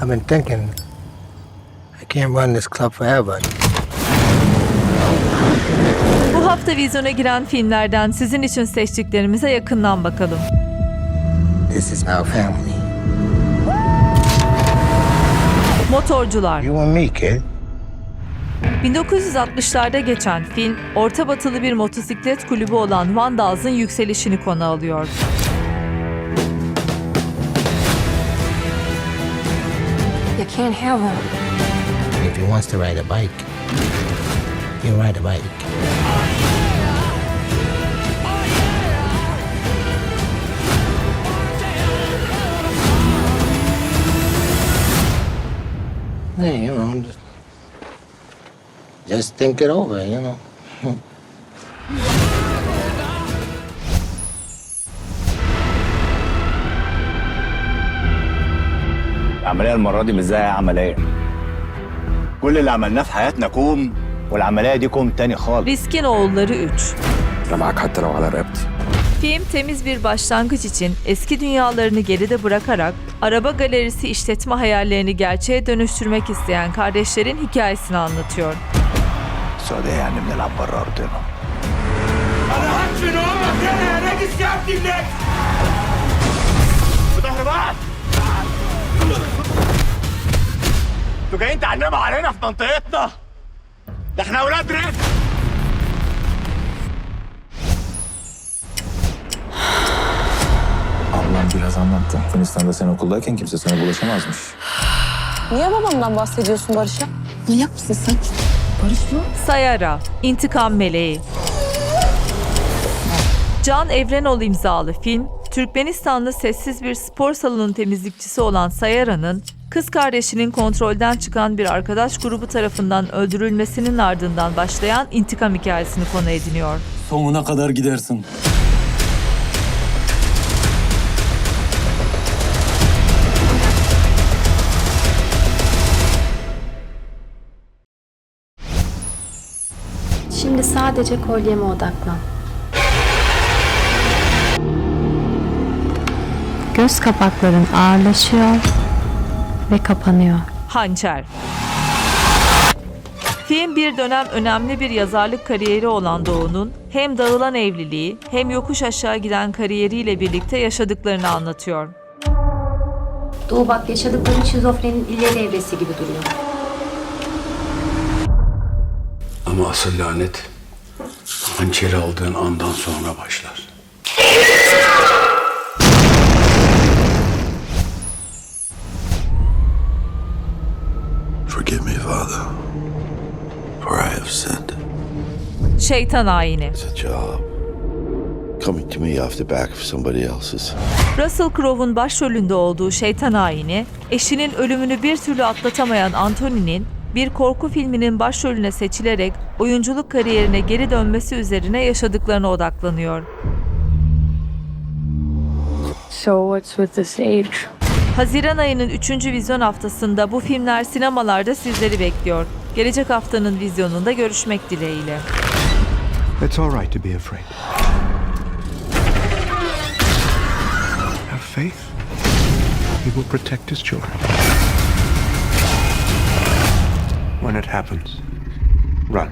I've been thinking I can't run this club forever. Bu hafta vizyona giren filmlerden sizin için seçtiklerimize yakından bakalım. This is our family. Motorcular. You and me, kid. 1960'larda geçen film, orta batılı bir motosiklet kulübü olan Vandals'ın yükselişini konu alıyor. Can't have him. If he wants to ride a bike, he'll ride a bike. Hey, you know, just, just think it over, you know. العملية المرة دي مش زي أي عملية كل اللي عملناه في حياتنا كوم والعملية دي كوم تاني خالص Riskin Oğulları 3 انا معاك حتى لو على رقبتي Film temiz bir başlangıç için eski dünyalarını geride bırakarak araba galerisi işletme hayallerini gerçeğe dönüştürmek isteyen kardeşlerin hikayesini anlatıyor. السعودية يعني بنلعب بره أرضنا انا هدفن امك هنا يا ناجي سيادتي الناس انتوا جايين تعلموا علينا في منطقتنا ده احنا اولاد رزق Ablam biraz anlattı. Afganistan'da sen okuldayken kimse sana bulaşamazmış. Niye babamdan bahsediyorsun Barış'a? Manyak mısın sen? Barış mı? Sayara, İntikam Meleği. Can Evrenoğlu imzalı film, Türkmenistanlı sessiz bir spor salonu temizlikçisi olan Sayara'nın kız kardeşinin kontrolden çıkan bir arkadaş grubu tarafından öldürülmesinin ardından başlayan intikam hikayesini konu ediniyor. Sonuna kadar gidersin. Şimdi sadece kolyeme odaklan. Göz kapakların ağırlaşıyor ve kapanıyor. Hançer. Film bir dönem önemli bir yazarlık kariyeri olan Doğu'nun hem dağılan evliliği hem yokuş aşağı giden kariyeriyle birlikte yaşadıklarını anlatıyor. Doğu bak yaşadıkların şizofrenin ileri evresi gibi duruyor. Ama asıl lanet hançeri aldığın andan sonra başlar. Father, for I have sinned. Şeytan ayini. It's a job. Coming to me off the back of somebody else's. Russell Crowe'un başrolünde olduğu Şeytan Ayini, eşinin ölümünü bir türlü atlatamayan Anthony'nin bir korku filminin başrolüne seçilerek oyunculuk kariyerine geri dönmesi üzerine yaşadıklarına odaklanıyor. So what's with this age? Haziran ayının 3. vizyon haftasında bu filmler sinemalarda sizleri bekliyor. Gelecek haftanın vizyonunda görüşmek dileğiyle. It's all right to be afraid. Have faith. He will protect his children. When it happens, run.